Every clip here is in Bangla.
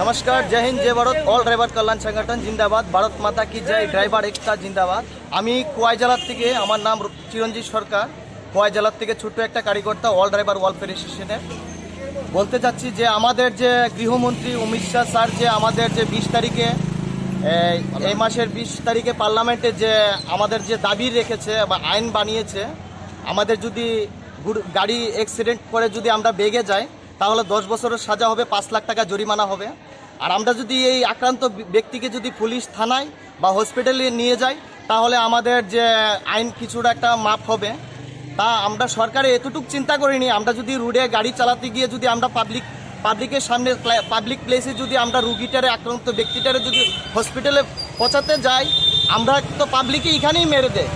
নমস্কার, জয় হিন্দ, জয় ভারত অল ড্রাইভার কল্যাণ সংগঠন, জিন্দাবাদ, ভারত মাতা কি জয় ড্রাইভার একতা, জিন্দাবাদ। আমি কোয়াই জেলার থেকে, আমার নাম চিরঞ্জিত সরকার। কোয়াই জেলার থেকে ছোট্ট একটা কারিগর্তা অল ড্রাইভার ওয়েলফেয়ার অ্যাসোসিয়েশনের বলতে চাচ্ছি যে, আমাদের যে গৃহমন্ত্রী অমিত শাহ স্যার যে আমাদের যে বিশ তারিখে এই মাসের বিশ তারিখে পার্লামেন্টে যে আমাদের যে দাবি রেখেছে বা আইন বানিয়েছে, আমাদের যদি গাড়ি অ্যাক্সিডেন্ট করে যদি আমরা বেগে যাই, তাহলে দশ বছরের সাজা হবে, পাঁচ লাখ টাকা জরিমানা হবে। আর আমরা যদি এই আক্রান্ত ব্যক্তিকে যদি পুলিশ থানায় বা হসপিটালে নিয়ে যাই তাহলে আমাদের যে আইন কিছুটা একটা মাপ হবে। তা আমরা সরকারে এতটুকু চিন্তা করিনি। আমরা যদি রোডে গাড়ি চালাতে গিয়ে যদি আমরা পাবলিক, পাবলিকের সামনে পাবলিক প্লেসে যদি আমরা রুগীটারে, আক্রান্ত ব্যক্তিটারে যদি হসপিটালে পৌঁছাতে যাই, আমরা তো পাবলিকে এখানেই মেরে দেয়।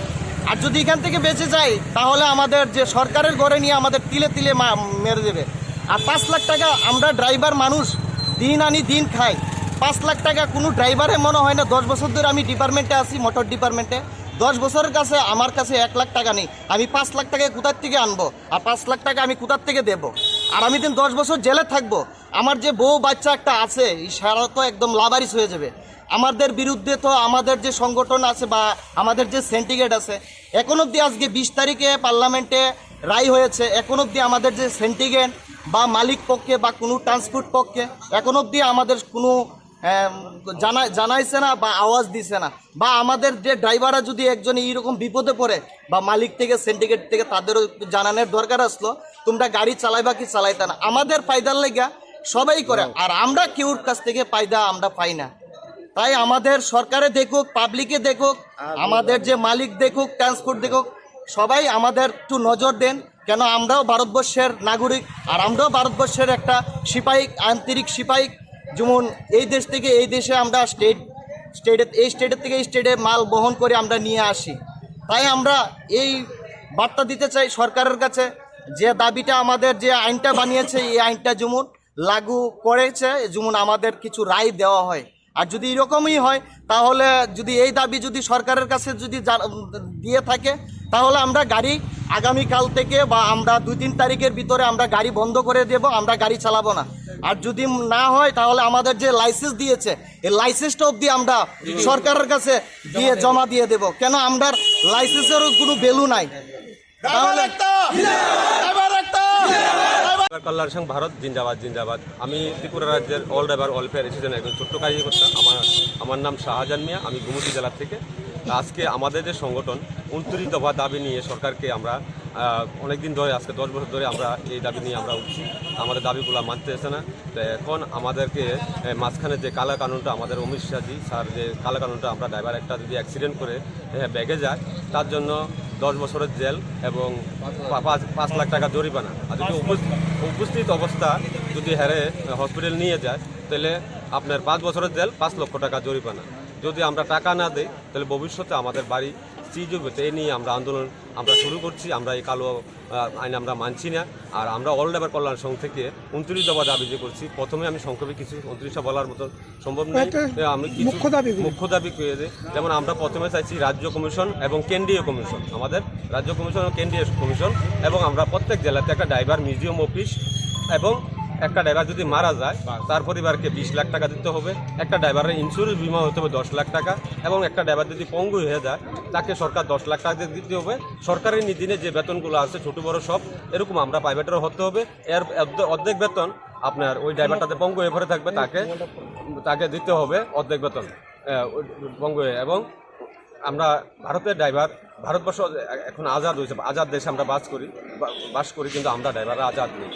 আর যদি এখান থেকে বেঁচে যাই, তাহলে আমাদের যে সরকারের ঘরে নিয়ে আমাদের তিলে তিলে মেরে দেবে। আর পাঁচ লাখ টাকা আমরা ড্রাইভার মানুষ দিন আনি দিন খাই। পাঁচ লাখ টাকা কোনো ড্রাইভারে মনে হয় না। দশ বছর ধরে আমি ডিপার্টমেন্টে আছি, মোটর ডিপার্টমেন্টে। দশ বছরের কাছে আমার কাছে এক লাখ টাকা নেই। আমি পাঁচ লাখ টাকা কোথার থেকে আনব? আর পাঁচ লাখ টাকা আমি কোথার থেকে দেবো? আর আমি দিন দশ বছর জেলে থাকব? আমার যে বউ বাচ্চা একটা আছে সারা তো একদম লাভারিস হয়ে যাবে। আমাদের বিরুদ্ধে তো আমাদের যে সংগঠন আছে বা আমাদের যে সেন্টিগেট আছে, এখন অবধি আজকে বিশ তারিখে পার্লামেন্টে রায় হয়েছে। এখন অবধি আমাদের যে সেন্টিগেট বা মালিক পক্ষে বা কোনো ট্রান্সপোর্ট পক্ষে এখন অবধি আমাদের কোনো জানা জানাইছে না বা আওয়াজ দিছে না। বা আমাদের যে ড্রাইভাররা যদি একজন এইরকম বিপদে পড়ে বা মালিক থেকে সিন্ডিকেট থেকে তাদেরও জানানোর দরকার আসলো তোমরা গাড়ি চালাইবা কি চালাইতা না। আমাদের ফায়দার লেগা সবাই করে আর আমরা কেউর কাছ থেকে পায়দা আমরা পাই না। তাই আমাদের সরকারে দেখুক পাবলিকে দেখুক আমাদের যে মালিক দেখুক ট্রান্সপোর্ট দেখুক সবাই আমাদের একটু নজর দেন। কেন আমরাও ভারতবর্ষের নাগরিক আর আমরাও ভারতবর্ষের একটা সিপাহী, আন্তরিক সিপাহী। যেমন এই দেশ থেকে এই দেশে আমরা স্টেট স্টেটে এই স্টেটের থেকে এই স্টেটে মাল বহন করে আমরা নিয়ে আসি। তাই আমরা এই বার্তা দিতে চাই সরকারের কাছে যে দাবিটা আমাদের যে আইনটা বানিয়েছে, এই আইনটা যেমন লাগু করেছে, যেমন আমাদের কিছু রায় দেওয়া হয়। আর যদি এরকমই হয়, তাহলে যদি এই দাবি যদি সরকারের কাছে যদি দিয়ে থাকে, তাহলে আমরা গাড়ি আগামীকাল থেকে বা আমরা দুই তিন তারিখের ভিতরে আমরা গাড়ি বন্ধ করে দেব আমরা গাড়ি চালাবো না। আর যদি না হয় তাহলে আমাদের যে লাইসেন্স দিয়েছে এই লাইসেন্সটা অবধি আমরা সরকারের কাছে দিয়ে জমা দিয়ে দেব। কেন আমরা লাইসেন্সেরও কোনো ভ্যালু নাই। তাহলে কল্যাণ ভারত জিন্দাবাদ জিন্দাবাদ। আমি ত্রিপুরা রাজ্যের অল ড্রাইভার ওয়েলফেয়ার অ্যাসোসিয়েশনের একজন ছোট্ট কার্যকর্তা আমার আমার নাম শাহজাহান মিয়া। আমি গুমতি জেলা থেকে আজকে আমাদের যে সংগঠন, উনত্রিশ দফা দাবি নিয়ে সরকারকে আমরা অনেক দিন ধরে, আজকে দশ বছর ধরে আমরা এই দাবি নিয়ে আমরা উঠছি। আমাদের দাবিগুলো মানতে মানতেছে না। তো এখন আমাদেরকে মাঝখানে যে কালা কানুনটা আমাদের অমিত শাহজি স্যার যে কালা কানুনটা আমরা ড্রাইভার একটা যদি অ্যাক্সিডেন্ট করে ব্যাগে যায়, তার জন্য দশ বছরের জেল এবং পাঁচ লাখ টাকা জরিমানা। আর যদি উপস্থিত অবস্থা যদি হারে হসপিটাল নিয়ে যায়, তাহলে আপনার পাঁচ বছরের জেল, পাঁচ লক্ষ টাকা জরিমানা। যদি আমরা টাকা না দিই তাহলে ভবিষ্যতে আমাদের বাড়ি সিজ হবে তো এই নিয়ে আমরা আন্দোলন আমরা শুরু করছি। আমরা এই কালো আইন আমরা মানছি না। আর আমরা অল ড্রাইভার কল্যাণ সংঘ থেকে উনত্রিশ দফা দাবি যে করছি। প্রথমে আমি সংক্ষেপে কিছু উনত্রিশটা বলার মতো সম্ভব নয়। আমি মুখ্য দাবিগুলো। মুখ্য দাবি করে যে যেমন আমরা প্রথমে চাইছি রাজ্য কমিশন এবং কেন্দ্রীয় কমিশন। আমাদের রাজ্য কমিশন এবং কেন্দ্রীয় কমিশন এবং আমরা প্রত্যেক জেলাতে একটা ড্রাইভার মিউজিয়াম অফিস এবং একটা ড্রাইভার যদি মারা যায়, তার পরিবারকে বিশ লাখ টাকা দিতে হবে। একটা ড্রাইভারের ইন্স্যুরেন্স বিমা হতে হবে দশ লাখ টাকা এবং একটা ড্রাইভার যদি পঙ্গু হয়ে যায়, তাকে সরকার দশ লাখ টাকা দিতে হবে। সরকারি নিদিনে যে বেতনগুলো আছে, ছোট বড় সব, এরকম আমরা প্রাইভেটেরও হতে হবে। এর অর্ধেক বেতন আপনার ওই ড্রাইভারটাতে পঙ্গু হয়ে পড়ে থাকবে, তাকে তাকে দিতে হবে অর্ধেক বেতন পঙ্গু হয়ে। এবং আমরা ভারতের ড্রাইভার ভারতবর্ষ এখন আজাদ হয়েছে, আজাদ দেশে আমরা বাস করি বাস করি, কিন্তু আমরা ড্রাইভাররা আজাদ নেই।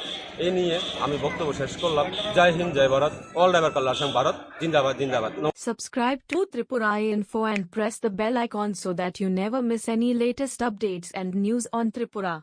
এই নিয়ে আমি বক্তব্য শেষ করলাম। জয় হিন্দ, জয় ভারত। অল ড্রাইভার কল্যাণ ভারত জিন্দাবাদ জিন্দাবাদ। Subscribe to Tripura Info and press the bell icon so that you never miss any latest updates and news on Tripura.